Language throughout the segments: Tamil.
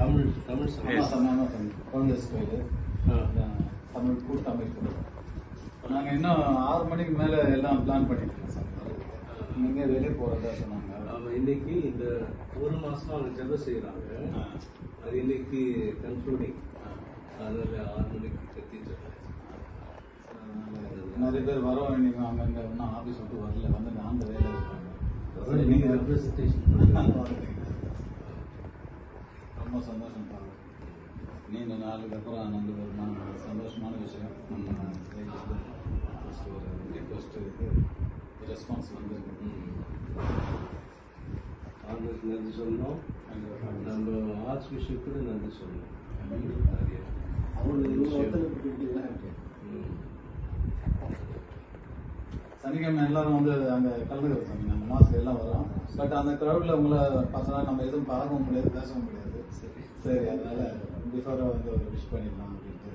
ஆமா, சாமி, ஆமா, சாமி. குழந்தை கோயில் தமிழ் கூட தமிழ் கூட. நாங்கள் இன்னும் ஆறு மணிக்கு மேலே எல்லாம் பிளான் பண்ணிட்டு இருக்கோம் சார். இங்கே வெளியே போகிறதா சொன்னாங்க. ஆமா இன்னைக்கு இந்த ஒரு மாசமா அவங்க ஜெபம் செய்யறாங்க ஆ. அது இன்னைக்கு கன்க்ளூடிங் அதனால ஆறு மணிக்கு கத்தி நிறைய பேர் வரோம் இன்னைக்கு அவங்க இங்கே இன்னும் ஆஃபீஸ் விட்டு வரல. வந்து அந்த வேலை இருக்காங்க சரி, நீங்க representation ரொம்ப சந்தோஷம் நீண்ட நாளுக்கு அப்புறம் நமக்கு ஒரு மன- சந்தோஷமான விஷயம். நம்ம first ஒரு ரிக்வஸ்ட் இருக்கு ரெஸ்பான்ஸ் வந்திருக்கு. ஆண்டுக்கு நன்றி சொல்லணும். நம்ம ஆர்ட்ஸ் பிஷப் கூட நன்றி சொல்லணும். நிறைய ம். சனிக்கிழமை எல்லாரும் வந்து அங்கே கலந்துக்கிறோம் சாமி. நம்ம மாதத்துக்கு எல்லாம் வரோம். பட் அந்த க்ரௌடில் உங்களை பர்சனலாக நம்ம எதுவும் பார்க்கவும் முடியாது பேசவும் முடியாது. சரி. சரி அதனால பிஃபோராக வந்து ஒரு விஷ் பண்ணிடலாம் அப்படின்ட்டு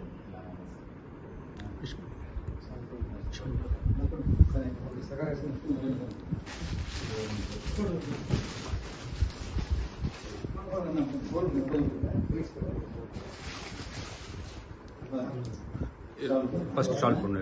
ஃபர்ஸ்ட் ஸ்டார்ட் பண்ணு.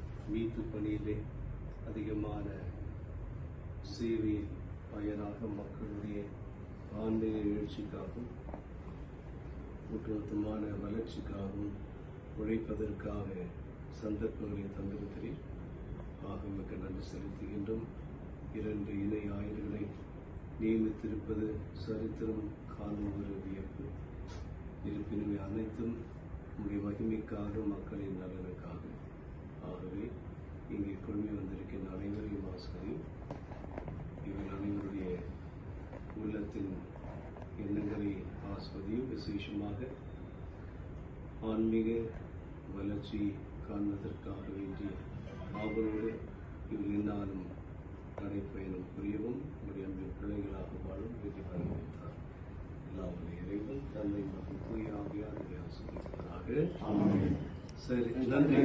மீட்பு பணியிலே அதிகமான சேவை பயனாக மக்களுடைய ஆன்மீக எழுச்சிக்காகவும் ஒட்டுமொத்தமான வளர்ச்சிக்காகவும் உழைப்பதற்காக சந்தர்ப்பங்களை தந்திருக்கிறேன். ஆக மிக்க நன்றி செலுத்துகின்றோம். இரண்டு இணை ஆயர்களை நியமித்திருப்பது சரித்திரம் காணும் ஒரு வியப்பு. இருப்பினும் அனைத்தும் உங்களுடைய மகிமைக்காக மக்களின் நலனுக்காக. ஆகவே இங்கே குழுமி வந்திருக்கின்ற அனைவரையும் ஆசிரியும். இவர்கள் அனைவருடைய உள்ளத்தின் எண்ணங்களை ஆஸ்வதியும் விசேஷமாக ஆன்மீக வளர்ச்சி காண்பதற்காக வேண்டிய ஆவலோடு இவர் என்னாலும் நடைப்பயணம் புரியவும் நம்முடைய அன்பின் பிள்ளைகளாக வாழும் வேண்டி வரவேற்றார் எல்லாமே இறைவன் தன்னை மற்றும் தூய ஆவியார் ஆசிரியர்களாக ஆமாம் நன்றி